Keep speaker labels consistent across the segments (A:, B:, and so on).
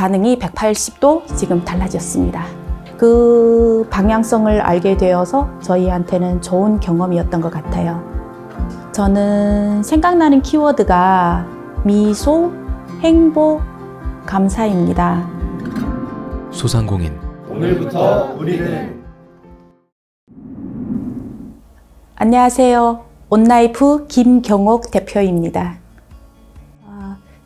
A: 반응이 180도 지금 달라졌습니다. 그 방향성을 알게 되어서 저희한테는 좋은 경험이었던 것 같아요. 저는 생각나는 키워드가 미소, 행복, 감사입니다.
B: 소상공인
C: 오늘부터 우리는
A: 안녕하세요. 온라이프 김경옥 대표입니다.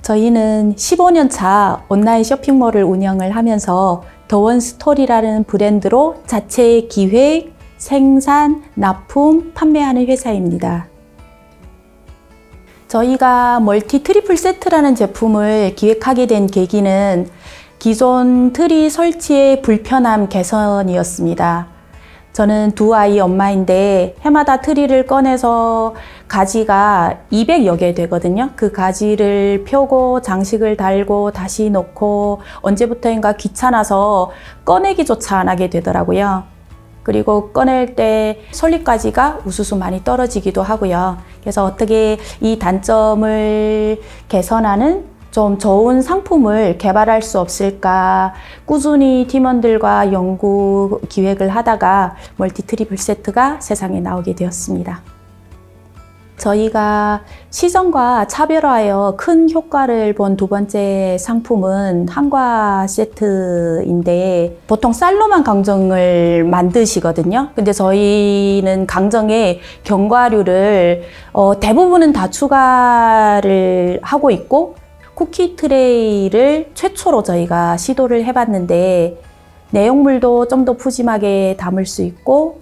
A: 아, 저희는 15년 차 온라인 쇼핑몰을 운영을 하면서 더원 스토리라는 브랜드로 자체 기획, 생산, 납품, 판매하는 회사입니다. 저희가 멀티 트리플 세트라는 제품을 기획하게 된 계기는 기존 트리 설치의 불편함 개선이었습니다. 저는 두 아이 엄마인데 해마다 트리를 꺼내서 가지가 200여 개 되거든요. 그 가지를 펴고 장식을 달고 다시 놓고 언제부터인가 귀찮아서 꺼내기조차 안 하게 되더라고요. 그리고 꺼낼 때 솔잎가지가 우수수 많이 떨어지기도 하고요. 그래서 어떻게 이 단점을 개선하는 좀 좋은 상품을 개발할 수 없을까 꾸준히 팀원들과 연구 기획을 하다가 멀티 트리플 세트가 세상에 나오게 되었습니다. 저희가 시선과 차별화하여 큰 효과를 본 두 번째 상품은 한과 세트인데 보통 쌀로만 강정을 만드시거든요. 근데 저희는 강정에 견과류를 어, 대부분은 다 추가를 하고 있고 쿠키 트레이를 최초로 저희가 시도를 해봤는데 내용물도 좀 더 푸짐하게 담을 수 있고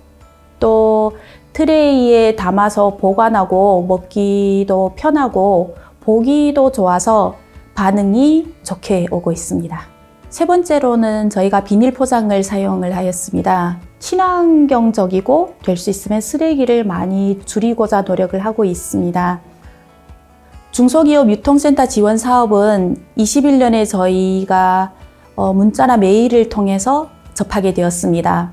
A: 또 트레이에 담아서 보관하고 먹기도 편하고 보기도 좋아서 반응이 좋게 오고 있습니다. 세 번째로는 저희가 비닐 포장을 사용을 하였습니다. 친환경적이고 될 수 있으면 쓰레기를 많이 줄이고자 노력을 하고 있습니다. 중소기업 유통센터 지원 사업은 21년에 저희가 어, 문자나 메일을 통해서 접하게 되었습니다.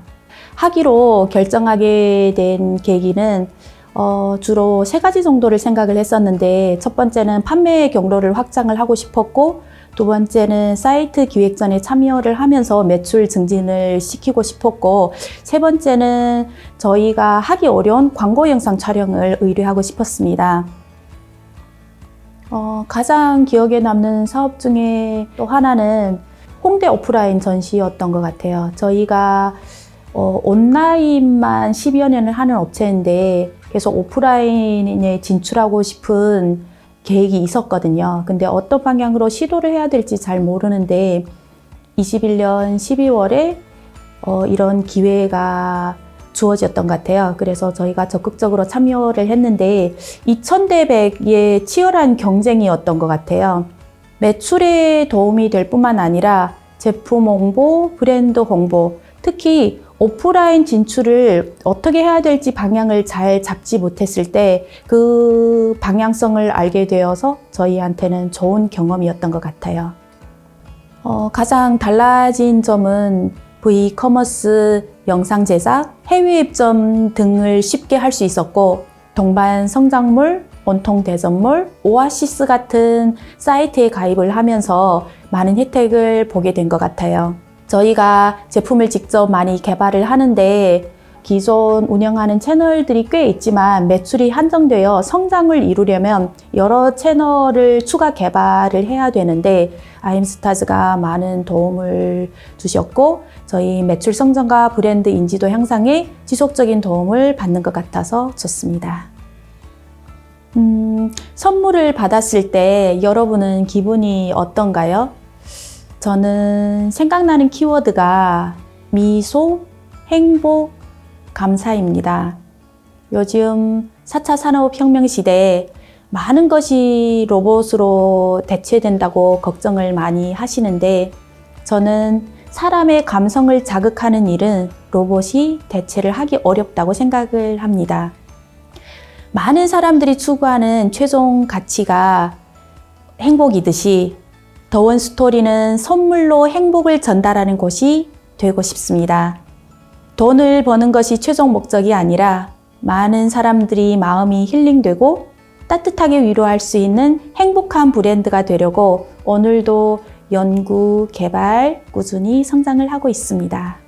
A: 하기로 결정하게 된 계기는 어, 주로 세 가지 정도를 생각을 했었는데 첫 번째는 판매 경로를 확장을 하고 싶었고 두 번째는 사이트 기획전에 참여를 하면서 매출 증진을 시키고 싶었고 세 번째는 저희가 하기 어려운 광고 영상 촬영을 의뢰하고 싶었습니다. 어, 가장 기억에 남는 사업 중에 또 하나는 홍대 오프라인 전시였던 것 같아요. 저희가 어, 온라인만 10여 년을 하는 업체인데 계속 오프라인에 진출하고 싶은 계획이 있었거든요. 근데 어떤 방향으로 시도를 해야 될지 잘 모르는데 21년 12월에 어, 이런 기회가 주어졌던 것 같아요. 그래서 저희가 적극적으로 참여를 했는데 2,100의 치열한 경쟁이었던 것 같아요. 매출에 도움이 될 뿐만 아니라 제품 홍보, 브랜드 홍보, 특히 오프라인 진출을 어떻게 해야 될지 방향을 잘 잡지 못했을 때 그 방향성을 알게 되어서 저희한테는 좋은 경험이었던 것 같아요. 어, 가장 달라진 점은 V-커머스, 영상 제작, 해외 입점 등을 쉽게 할 수 있었고 동반 성장물, 온통 대전몰, 오아시스 같은 사이트에 가입을 하면서 많은 혜택을 보게 된 것 같아요. 저희가 제품을 직접 많이 개발을 하는데 기존 운영하는 채널들이 꽤 있지만 매출이 한정되어 성장을 이루려면 여러 채널을 추가 개발을 해야 되는데 아임스타즈가 많은 도움을 주셨고 저희 매출 성장과 브랜드 인지도 향상에 지속적인 도움을 받는 것 같아서 좋습니다. 음, 선물을 받았을 때 여러분은 기분이 어떤가요? 저는 생각나는 키워드가 미소, 행복, 감사입니다. 요즘 4차 산업혁명 시대에 많은 것이 로봇으로 대체된다고 걱정을 많이 하시는데 저는 사람의 감성을 자극하는 일은 로봇이 대체를 하기 어렵다고 생각을 합니다. 많은 사람들이 추구하는 최종 가치가 행복이듯이 더원 스토리는 선물로 행복을 전달하는 곳이 되고 싶습니다. 돈을 버는 것이 최종 목적이 아니라 많은 사람들이 마음이 힐링되고 따뜻하게 위로할 수 있는 행복한 브랜드가 되려고 오늘도 연구, 개발, 꾸준히 성장을 하고 있습니다.